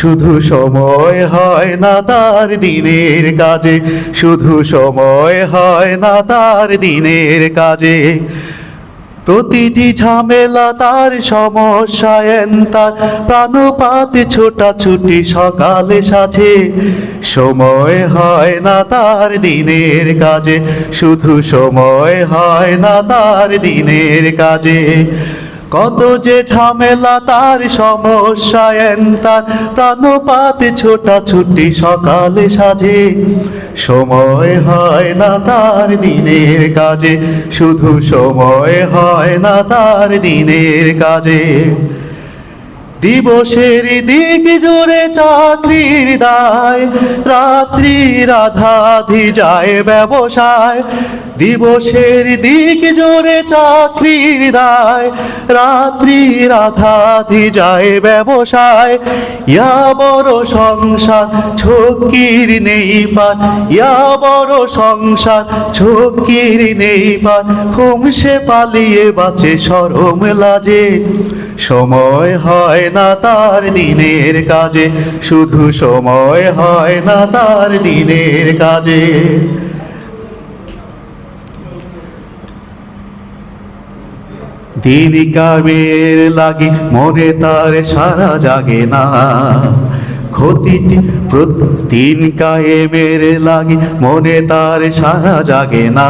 শুধু সময় হয় না তার দিনের কাজে। শুধু সময় হয় না তার দিনের কাজে। প্রতিটি ঝামেলা তার সমস্যায়ন তার। প্রাণপাতে ছোটাছুটি সকালে সাথে সময় হয় না তার দিনের কাজে। শুধু সময় হয় না তার দিনের কাজে। কত যে ঝামেলা তার সমস্যায় তার প্রাণপাতে ছোটাছুটি সকালে সাজে। সময় হয় না তার দিনের কাজে। শুধু সময় হয় না তার দিনের কাজে। দিবসের দিক জোরে চাকরির দায়, রাত্রি রাধাধি যায় ব্যবসায়। দিবসের দিক জোরে চাকরির দায়, রাত্রি রাধাধি যায় ব্যবসায়। ইয়া বড় সংসার ঝক্কির নেই পার ইয়া বড় সংসার ঝক্কির নেই পার খুমসে পালিয়ে বাঁচে, সরম লাজে। সময় হয় না তার দিনের কাজে। শুধু সময় হয় না তার দিনের কাজে। দিন কামের লাগে মনে তার সারা জাগে না। ক্ষতিটি প্রতিদিন কায়েমের লাগে মনে তার সারা জাগে না।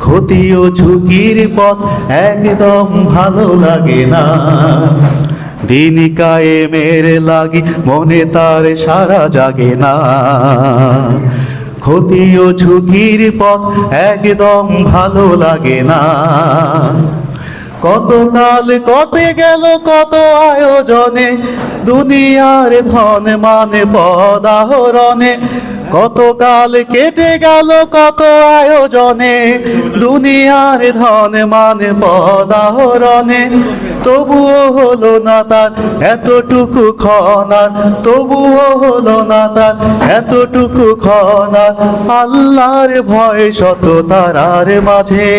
ক্ষতি ও ঝুঁকির পথ একদম ভালো লাগে না। দিন কায়েমের লাগি মনে তার সারা জাগে না। ক্ষতি ও ঝুঁকির পথ একদম ভালো লাগে না। কত কাল কটে গেল, কত আয়োজনে, দুনিয়ার ধন মানে পদাহরণে কত কাল কেটে গেল কত আয়োজনে। দুনিয়ার ধন মানে পদাহরণে। তবুও হলো না তার এতটুকু খনার তবুও হলো না তার এতটুকু খনার আল্লাহর ভয় শত তারার মাঝে।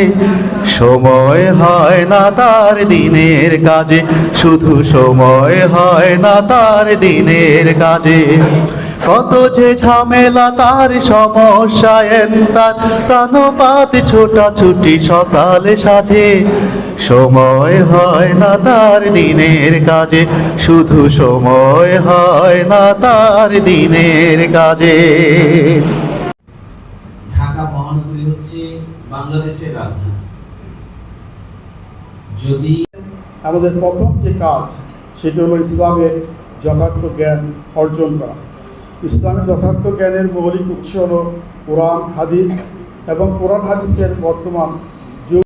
সময় হয় না তার দিনের কাজে। শুধু সময় হয় না তার দিনের কাজে। কত যে ঝামেলা তার সমস্যায় তার প্রাণপাত ছোটাছুটি সকালে সাজে। সময় হয় না তার দিনের কাজে। শুধু সময় হয় না তার দিনের কাজে। ঢাকা মহানগরী হচ্ছে বাংলাদেশের রাজধানী। যদি আমাদের প্রথম যে কাজ সেটি হলো ইসলামের যথার্থ জ্ঞান অর্জন করা। ইসলামের যথার্থ জ্ঞানের মৌলিক উৎস হল কোরআন হাদিস এবং কোরআন হাদিসের বর্তমান